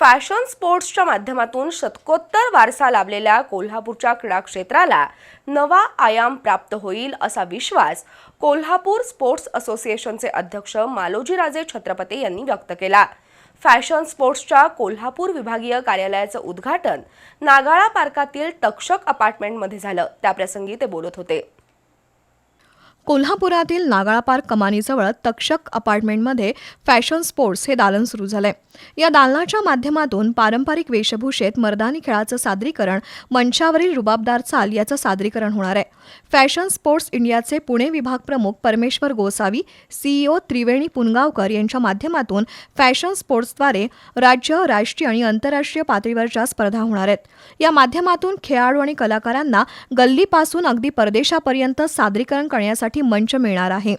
Fashion स्पोर्ट्सच्या माध्यमातून शतकोत्तर वारसा लाभलेल्या कोल्हापूरच्या क्रीडा क्षेत्राला नवा आयाम प्राप्त होईल असा विश्वास कोल्हापूर स्पोर्ट्स असोसिएशनचे अध्यक्ष मालोजीराजे छत्रपती यांनी व्यक्त केला. फॅशन स्पोर्ट्सच्या कोल्हापूर विभागीय कार्यालयाचं उद्घाटन नागाळा पार्कातील तक्षक अपार्टमेंटमध्ये झालं. त्याप्रसंगी ते बोलत होते. कोल्हापुरातील नागाळापार कमानीजवळ तक्षक अपार्टमेंटमध्ये फॅशन स्पोर्ट्स हे दालन सुरू झालंय. या दालनाच्या माध्यमातून पारंपरिक वेशभूषेत मर्दानी खेळाचं सादरीकरण मंचावरील रुबाबदार चाल याचं सादरीकरण होणार आहे. फॅशन स्पोर्ट्स इंडियाचे पुणे विभाग प्रमुख परमेश्वर गोसावी सीईओ त्रिवेणी पुनगावकर यांच्या माध्यमातून फॅशन स्पोर्ट्सद्वारे राज्य राष्ट्रीय आणि आंतरराष्ट्रीय पातळीवरच्या स्पर्धा होणार आहेत या माध्यमातून खेळाडू आणि कलाकारांना गल्लीपासून अगदी परदेशापर्यंत सादरीकरण करण्यासाठी करण्यासाठी मंच मिळणार आहे.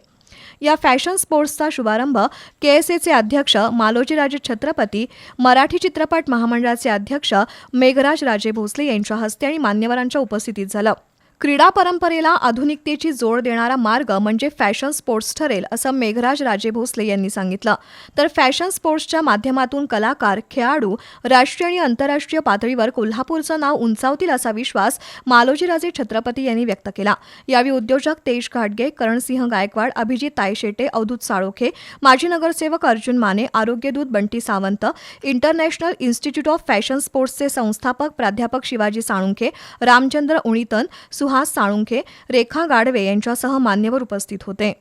या फॅशन स्पोर्ट्सचा शुभारंभ के एस एचे अध्यक्ष मालोजीराजे छत्रपती मराठी चित्रपट महामंडळाचे अध्यक्ष मेघराज राजे भोसले यांच्या हस्ते आणि मान्यवरांच्या उपस्थितीत झालं. क्रीडा परंपरेला आधुनिकतेची जोड देणारा मार्ग म्हणजे फॅशन स्पोर्ट्स ठरेल असं मेघराज राजे भोसले यांनी सांगितलं. तर फॅशन स्पोर्ट्सच्या माध्यमातून कलाकार खेळाडू राष्ट्रीय आणि आंतरराष्ट्रीय पातळीवर कोल्हापूरचं नाव उंचावतील असा विश्वास मालोजीराजे छत्रपती यांनी व्यक्त केला. यावेळी उद्योजक तेज घाटगे करणसिंह गायकवाड अभिजित तायशेटे अवधूत साळोखे माजी नगरसेवक Arjun Mane आरोग्यदूत Bunty Sawant international institute of fashion स्पोर्ट्सचे संस्थापक प्राध्यापक शिवाजी साळुंखे रामचंद्र उणीतन सुहास साळुंखे रेखा गाडवे यांच्यासह मान्यवर उपस्थित होते.